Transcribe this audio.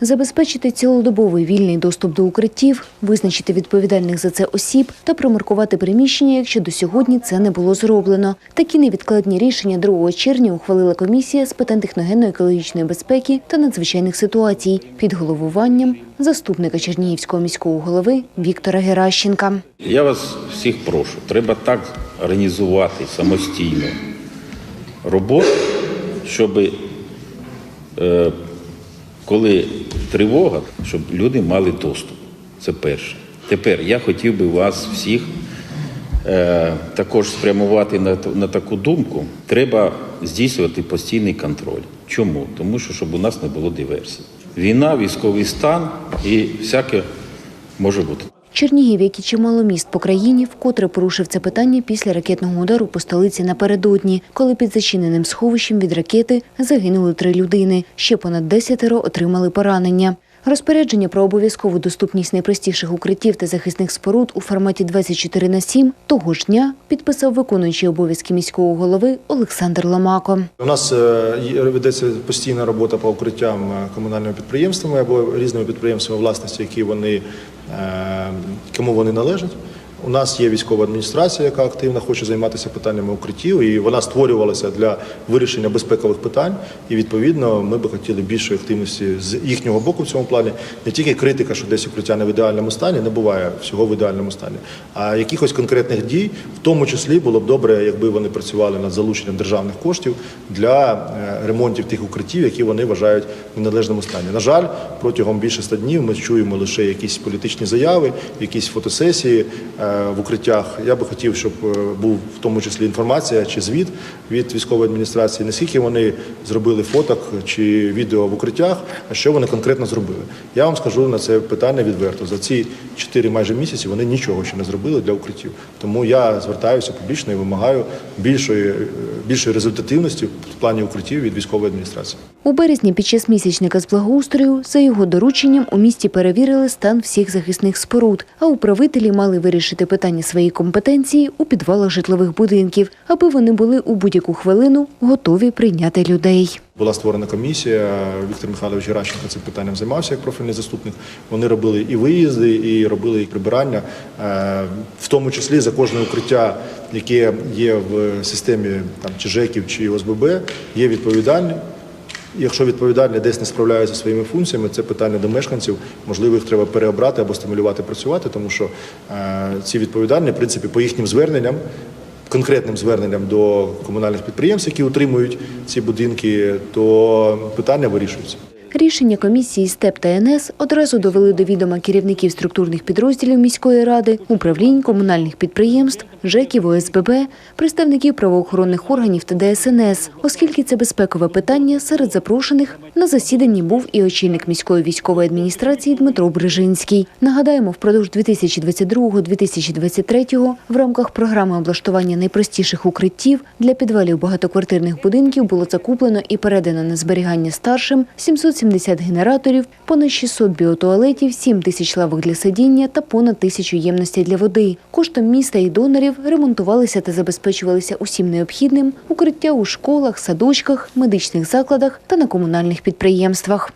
Забезпечити цілодобовий вільний доступ до укриттів, визначити відповідальних за це осіб та промаркувати приміщення, якщо до сьогодні це не було зроблено. Такі невідкладні рішення 2 червня ухвалила комісія з питань техногенно-екологічної безпеки та надзвичайних ситуацій під головуванням заступника Чернігівського міського голови Віктора Геращенка. Я вас всіх прошу, треба так організувати самостійно роботу, щоб е, коли тривога, щоб люди мали доступ. Це перше. Тепер я хотів би вас всіх е, також спрямувати на, на таку думку. Треба здійснювати постійний контроль. Чому? Тому що щоб у нас не було диверсій. Війна, військовий стан і всяке може бути. Чернігів, як і чимало міст по країні, вкотре порушив це питання після ракетного удару по столиці напередодні, коли під зачиненим сховищем від ракети загинули три людини. Ще понад десятеро отримали поранення. Розпорядження про обов'язкову доступність найпростіших укриттів та захисних споруд у форматі 24 на 7 того ж дня підписав виконуючий обов'язки міського голови Олександр Ломако. У нас е, ведеться постійна робота по укриттям е, комунальними підприємствами або різними підприємствами власності, які вони кому вони належать. У нас є військова адміністрація, яка активно хоче займатися питаннями укриттів, і вона створювалася для вирішення безпекових питань. І відповідно ми би хотіли більшої активності з їхнього боку в цьому плані. Не тільки критика, що десь укриття не в ідеальному стані, не буває всього в ідеальному стані, а якихось конкретних дій, в тому числі було б добре, якби вони працювали над залученням державних коштів для е, ремонтів тих укриттів, які вони вважають в належному стані. На жаль, протягом більше ста днів ми чуємо лише якісь політичні заяви, якісь фотосесії е, в укриттях. Я би хотів, щоб е, був в тому числі інформація чи звіт від військової адміністрації, наскільки вони зробили фоток чи відео в укриттях, а що вони конкретно зробили. Я вам скажу на це питання відверто. За ці чотири майже місяці вони нічого ще не зробили для укриттів. Тому я звертаюся публічно і вимагаю більшої, е, більшої результативності в плані укриттів від військової адміністрації. У березні під час місячника з благоустрою за його дорученням у місті перевірили стан всіх захисних споруд, а управителі мали вирішити питання своєї компетенції у підвалах житлових будинків, аби вони були у будь-яку хвилину готові прийняти людей. Була створена комісія. Віктор Михайлович Геращенко цим питанням займався як профільний заступник. Вони робили і виїзди, і робили і прибирання, Е, в тому числі за кожне укриття, яке є в системі там чи ЖЕКів, чи ОСББ, є відповідальні. Якщо відповідальні десь не справляються зі своїми функціями, це питання до мешканців. Можливо, їх треба переобрати або стимулювати працювати, тому що е, ці відповідальні, в принципі, по їхнім зверненням, конкретним зверненням до комунальних підприємств, які утримують ці будинки, то питання вирішуються. Рішення комісії СТЕП та НС одразу довели до відома керівників структурних підрозділів міської ради, управлінь комунальних підприємств, ЖЕКів, ОСББ, представників правоохоронних органів та ДСНС, оскільки це безпекове питання серед запрошених на засіданні був і очільник міської військової адміністрації Дмитро Брижинський. Нагадаємо, впродовж 2022-2023 в рамках програми облаштування найпростіших укриттів для підвалів багатоквартирних будинків було закуплено і передано на зберігання старшим 770 генераторів, понад 600 біотуалетів, 7 тисяч лавок для сидіння та понад тисячу ємностей для води. Коштом міста і донорів ремонтувалися та забезпечувалися усім необхідним укриття у школах, садочках, медичних закладах та на комунальних підприємствах.